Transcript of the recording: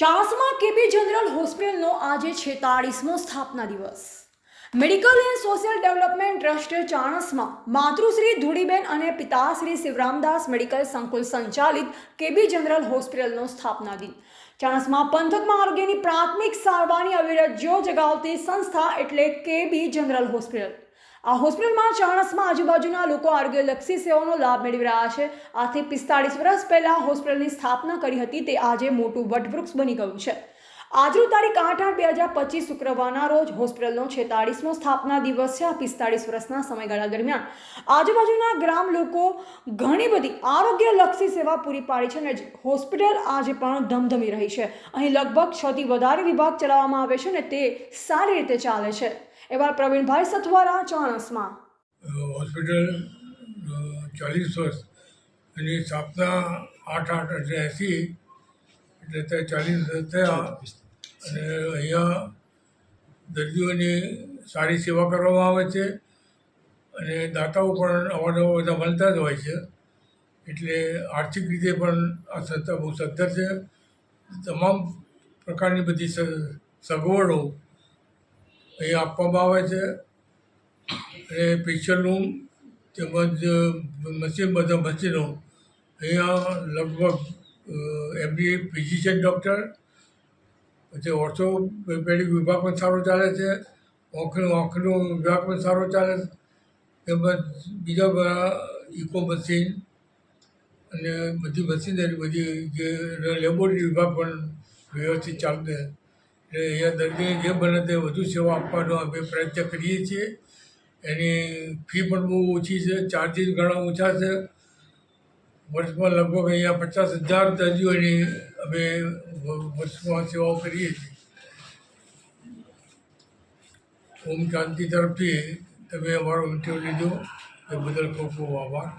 ચાણસમાં કેબી general હોસ્પિટલનો આજે છેતાળીસમો સ્થાપના દિવસ. Medical and social development trust ચાણસમાં માતૃશ્રી ધૂળીબેન અને પિતાશ્રી શિવરામદાસ મેડિકલ સંકુલ સંચાલિત કેબી જનરલ હોસ્પિટલનો સ્થાપના દિન. ચાણસમાં પંથકમાં આરોગ્યની પ્રાથમિક સારવારની અવિરત જો જગાવતી સંસ્થા એટલે કેબી જનરલ હોસ્પિટલ. આ હોસ્પિટલમાં ચાણસમાં આજુબાજુના લોકો આરોગ્યલક્ષી સેવાનો લાભ મેળવી રહ્યા છે. આથી પિસ્તાળીસ વર્ષ પહેલાં હોસ્પિટલની સ્થાપના કરી હતી તે આજે મોટું વટવૃક્ષ બની ગયું છે. આજનું તારીખ આઠ આઠ બે હજાર પચીસ શુક્રવારના રોજ હોસ્પિટલનો છેતાળીસમો સ્થાપના દિવસ છે આ પિસ્તાળીસ વર્ષના સમયગાળા દરમિયાન. આજુબાજુના ગ્રામ લોકો ઘણી બધી આરોગ્યલક્ષી સેવા પૂરી પાડી છે અને હોસ્પિટલ આજે પણ ધમધમી રહી છે. અહીં લગભગ છથી વધારે વિભાગ ચલાવવામાં આવે છે અને તે સારી રીતે ચાલે છે. એવા પ્રવીણભાઈ સથવારા ચોણસમાં. હોસ્પિટલ ચાલીસ વર્ષ. એની સ્થાપના આઠ આઠ એટલે એંસી એટલે તે ચાલીસ વર્ષ થયા. અને અહીંયા દર્દીઓની સારી સેવા કરવામાં આવે છે. અને દાતાઓ પણ અવારનવાર બધા મળતા જ હોય છે. એટલે આર્થિક રીતે પણ આ સંસ્થા બહુ સદ્ધર છે. તમામ પ્રકારની બધી સ- સગવડો અહીં આપવામાં આવે છે. પેશન્ટ રૂમ તેમજ મશીન બધા મશીનો અહીંયા લગભગ એમડી ફિઝિશિયન ડૉક્ટર પછી ઓર્થોપેડિક વિભાગ પણ સારો ચાલે છે. આંખનો આંખનો વિભાગ પણ સારો ચાલે છે. તેમજ બીજા બધા ઇકો મશીન અને બધી મશીનરી બધી જે લેબોરેટરી વિભાગ પણ વ્યવસ્થિત ચાલશે એટલે અહીંયા દર્દીને જે બને તે વધુ સેવા આપવાનો અમે પ્રયત્ન કરીએ છીએ. એની ફી પણ બહુ ઓછી છે ચાર્જિસ ઘણા ઓછા છે. વર્ષમાં લગભગ અહીંયા પચાસ હજાર દર્દીઓની અમે વર્ષમાં સેવાઓ કરીએ છીએ. ઓમ શાંતિ તરફથી તમે અમારો ઇન્ટરવ્યૂ લીધો. એ બદલ ખૂબ ખૂબ આભાર.